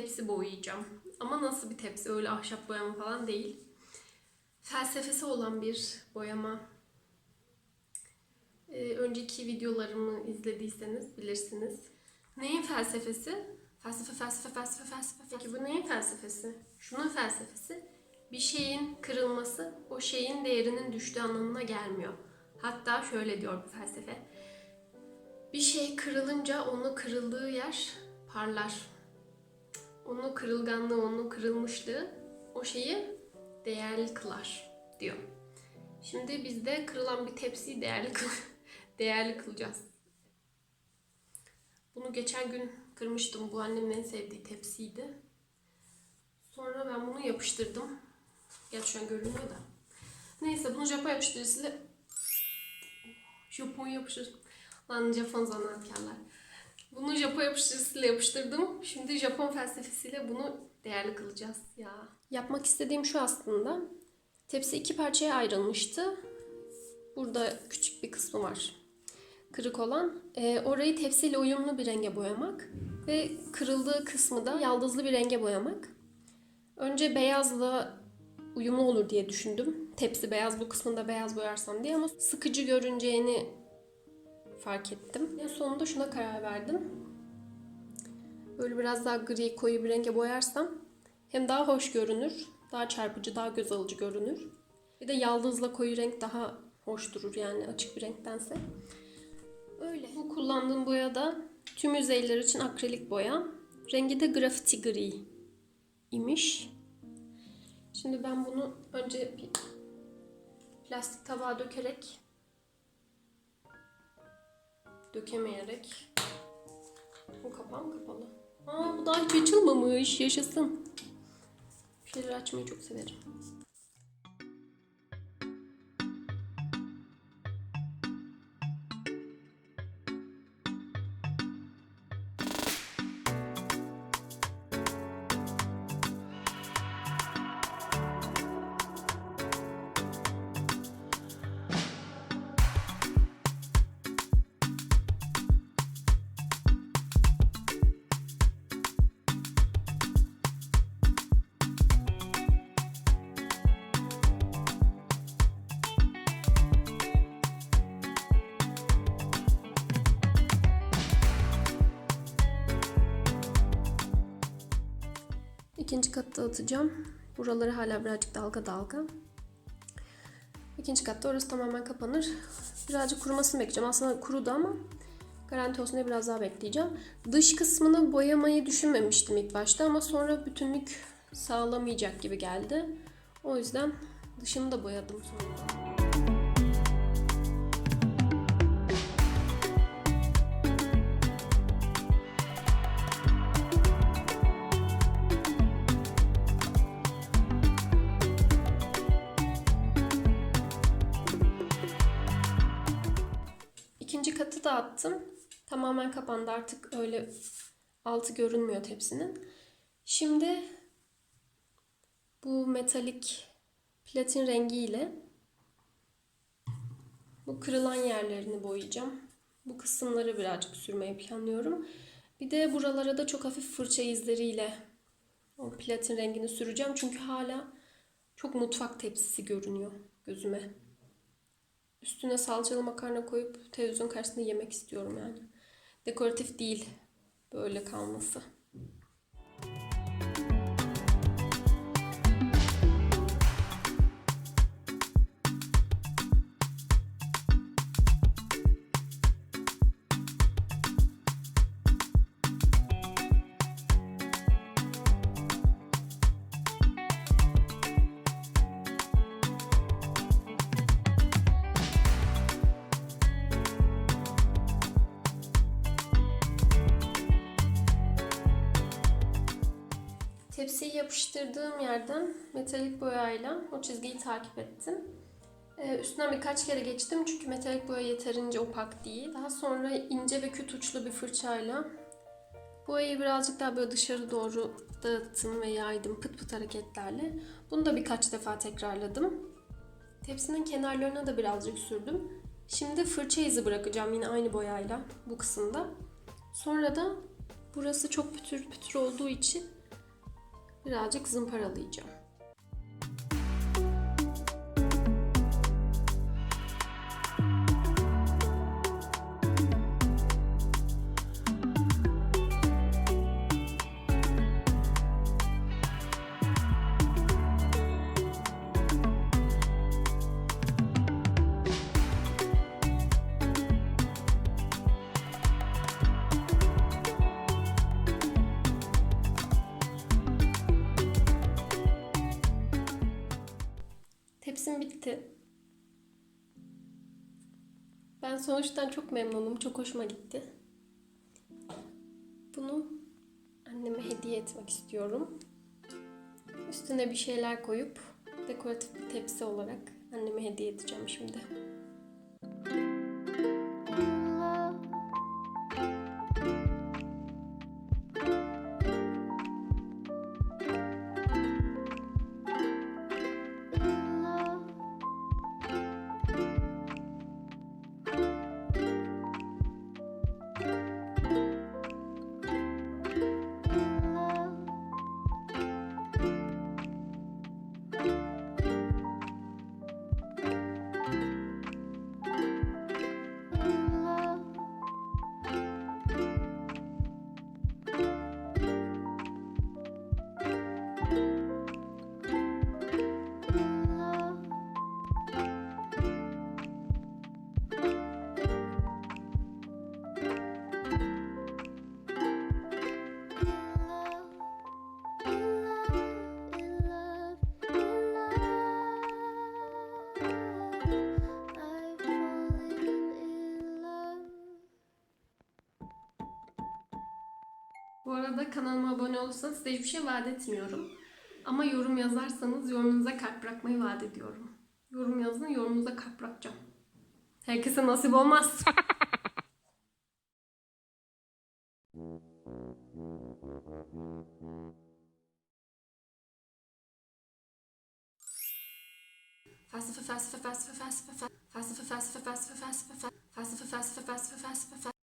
tepsi boyayacağım. Ama nasıl bir tepsi? Öyle ahşap boyama falan değil. Felsefesi olan bir boyama. Ee, önceki videolarımı izlediyseniz bilirsiniz. Neyin felsefesi? Felsefe, felsefe, felsefe, felsefe. Peki bu neyin felsefesi? Şunun felsefesi. Bir şeyin kırılması o şeyin değerinin düştüğü anlamına gelmiyor. Hatta şöyle diyor bu felsefe. Bir şey kırılınca onu kırıldığı yer parlar. Onun kırılganlığı, onun kırılmışlığı o şeyi değerli kılar diyor. Şimdi biz de kırılan bir tepsiyi değerli kıl değerli kılacağız. Bunu geçen gün kırmıştım. Bu annemin en sevdiği tepsiydi. Sonra ben bunu yapıştırdım. Gerçi şu an görünüyor da. Neyse bunu Japon yapıştırıcısıyla Japon yapıştırıcı. Lan Japon zanaatkarlar. Bunu Japon yapıştırıcısıyla yapıştırdım. Şimdi Japon felsefesiyle bunu değerli kılacağız ya. Yapmak istediğim şu aslında. Tepsi iki parçaya ayrılmıştı. Burada küçük bir kısmı var. Kırık olan. Ee, orayı tepsiyle uyumlu bir renge boyamak. Ve kırıldığı kısmı da yaldızlı bir renge boyamak. Önce beyazla uyumlu olur diye düşündüm. Tepsi beyaz bu kısmında beyaz boyarsam diye ama sıkıcı görüneceğini fark ettim. En sonunda şuna karar verdim. Böyle biraz daha gri koyu bir renge boyarsam hem daha hoş görünür, daha çarpıcı, daha göz alıcı görünür. Bir de yaldızla koyu renk daha hoş durur yani açık bir renktense. Öyle. Bu kullandığım boya da tüm yüzeyler için akrilik boya. Rengi de grafiti gri imiş. Şimdi ben bunu önce bir plastik tabağa dökerek dökemeyerek bu kapağı mı kapalı? Aa bu daha hiç açılmamış. Yaşasın. Bir şeyleri açmayı çok severim. İkinci katta atacağım. Buraları hala birazcık dalga dalga. İkinci katta orası tamamen kapanır. Birazcık kurumasını bekleyeceğim. Aslında kurudu ama garanti olsun diye biraz daha bekleyeceğim. Dış kısmını boyamayı düşünmemiştim ilk başta ama sonra bütünlük sağlamayacak gibi geldi. O yüzden dışını da boyadım sonra. Da attım. Tamamen kapandı artık öyle altı görünmüyor tepsinin. Şimdi bu metalik platin rengiyle bu kırılan yerlerini boyayacağım. Bu kısımları birazcık sürmeyi planlıyorum. Bir de buralara da çok hafif fırça izleriyle o platin rengini süreceğim. Çünkü hala çok mutfak tepsisi görünüyor gözüme. Üstüne salçalı makarna koyup televizyon karşısında yemek istiyorum yani. Dekoratif değil böyle kalması. Tepsiyi yapıştırdığım yerden metalik boyayla o çizgiyi takip ettim. Ee, üstünden birkaç kere geçtim çünkü metalik boya yeterince opak değil. Daha sonra ince ve küt uçlu bir fırçayla boyayı birazcık daha böyle dışarı doğru dağıttım ve yaydım pıt pıt hareketlerle. Bunu da birkaç defa tekrarladım. Tepsinin kenarlarına da birazcık sürdüm. Şimdi fırça izi bırakacağım yine aynı boyayla bu kısımda. Sonra da burası çok pütür pütür olduğu için birazcık zımparalayacağım. Bitti. Ben sonuçtan çok memnunum. Çok hoşuma gitti. Bunu anneme hediye etmek istiyorum. Üstüne bir şeyler koyup dekoratif bir tepsi olarak anneme hediye edeceğim şimdi. Arada kanalıma abone olursanız size hiçbir şey vaat etmiyorum. Ama yorum yazarsanız yorumunuza kalp bırakmayı vaat ediyorum. Yorum yazın, yorumunuza kalp bırakacağım. Herkese nasip olmaz. Felsefe, felsefe, felsefe, felsefe, felsefe, felsefe, felsefe, felsefe, felsefe, felsefe, felsefe, felsefe,